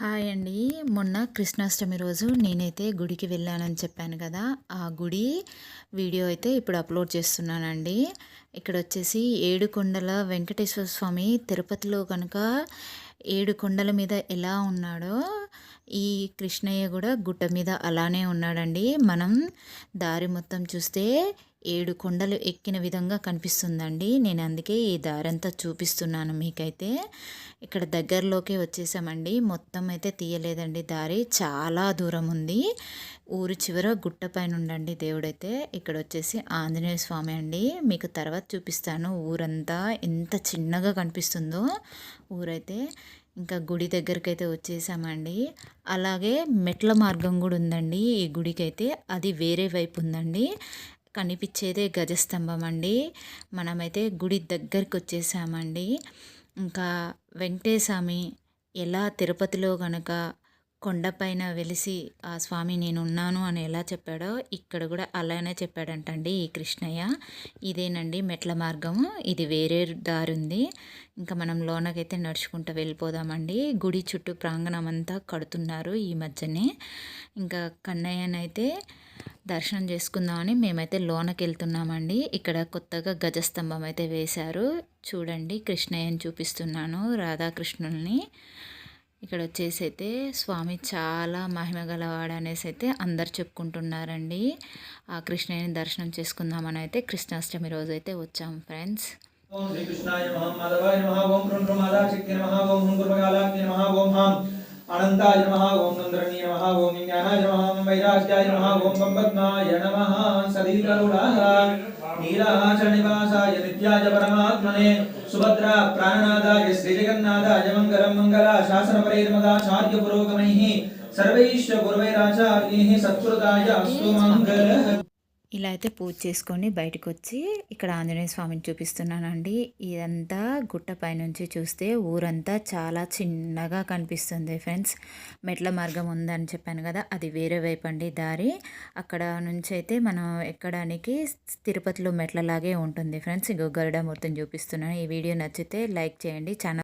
Hi అండి. మొన్న కృష్ణాష్టమి రోజు నేనైతే గుడికి వెళ్ళానని చెప్పాను కదా. ఆ గుడి వీడియో అయితే ఇప్పుడు అప్లోడ్ చేస్తున్నానండి. ఇక్కడ వచ్చేసి ఏడుకొండల వెంకటేశ్వర స్వామి తిరుపతిలో కనుక ఏడు కొండల మీద ఎలా ఉన్నాడో ఈ కృష్ణయ్య కూడా గుట్ట మీద అలానే ఉన్నాడండి. మనం దారి మొత్తం చూస్తే ఏడు కొండలు ఎక్కిన విధంగా కనిపిస్తుందండి. నేను అందుకే ఈ దారంతా చూపిస్తున్నాను మీకైతే. ఇక్కడ దగ్గరలోకి వచ్చేసామండి. మొత్తం అయితే తీయలేదండి దారి. చాలా దూరం ఉంది. ఊరు చివర గుట్ట పైన ఉండండి దేవుడైతే. ఇక్కడ వచ్చేసి ఆంజనేయ స్వామి అండి. మీకు తర్వాత చూపిస్తాను ఊరంతా ఎంత చిన్నగా కనిపిస్తుందో ఊరైతే. ఇంకా గుడి దగ్గరికి అయితే వచ్చేసామండి. అలాగే మెట్ల మార్గం కూడా ఉందండి ఈ గుడికి అయితే అది వేరే వైపు ఉందండి. కనిపించేదే గజస్తంభం అండి మనమైతే గుడి దగ్గరికి వచ్చేసామండి ఇంకా వెంకటేశామి ఎలా తిరుపతిలో కనుక కొండపైన వెలిసి ఆ స్వామి నేను ఉన్నాను అని ఎలా చెప్పాడో ఇక్కడ కూడా అలానే చెప్పాడంటండి ఈ కృష్ణయ్య. ఇదేనండి మెట్ల మార్గము. ఇది వేరే దారి ఉంది ఇంకా మనం లోనకైతే నడుచుకుంటూ వెళ్ళిపోదామండి. గుడి చుట్టూ ప్రాంగణం అంతా కడుతున్నారు ఈ మధ్యనే. ఇంకా కన్నయ్యనైతే దర్శనం చేసుకుందామని మేమైతే లోనకి వెళ్తున్నామండి ఇక్కడ కొత్తగా గజస్తంభం అయితే వేశారు. చూడండి కృష్ణయ్యని చూపిస్తున్నాను రాధాకృష్ణుల్ని. ఇక్కడ వచ్చేసి అయితే స్వామి చాలా మహిమ గలవాడు అనేసి అయితే అందరు చెప్పుకుంటున్నారండి. ఆ కృష్ణయ్యని దర్శనం చేసుకుందామని అయితే కృష్ణాష్టమి రోజు అయితే వచ్చాం ఫ్రెండ్స్. ఓం శ్రీకృష్ణాయ నమః మాధవాయ నమః ఓం నమః ఓం నమః ఓం హాం అనంతాయ నమః ఓం నందరణీయ నమః ఓం జ్ఞానాయ నమః ఓం వైరాగ్యాయ నమః ఓం పంపద్మాయ నమః సదీకరుణాయ నీలాచలనివాసాయ నిత్యాయ పరమాత్మనే సుభద్రా ప్రాణనాదాయ శ్రీజగన్నాథాయ మంగళం మంగళ శాసనపరైర్మదాచార్య పురోగమైః సర్వైశ్వ గురువైరాచార్యైః సత్కృతాయ అస్తు మంగళః ఇలా అయితే పూజ చేసుకొని బయటకు వచ్చి ఇక్కడ ఆంజనేయ స్వామిని చూపిస్తున్నానండి. ఇదంతా గుట్ట పైనుంచి చూస్తే ఊరంతా చాలా చిన్నగా కనిపిస్తుంది ఫ్రెండ్స్. మెట్ల మార్గం ఉందని చెప్పాను కదా అది వేరే వైపు అండి దారి. అక్కడ నుంచి అయితే మనం ఎక్కడానికి తిరుపతిలో మెట్లలాగే ఉంటుంది ఫ్రెండ్స్. ఇంకో గరుడమూర్తిని చూపిస్తున్నాను. ఈ వీడియో నచ్చితే లైక్ చేయండి ఛానల్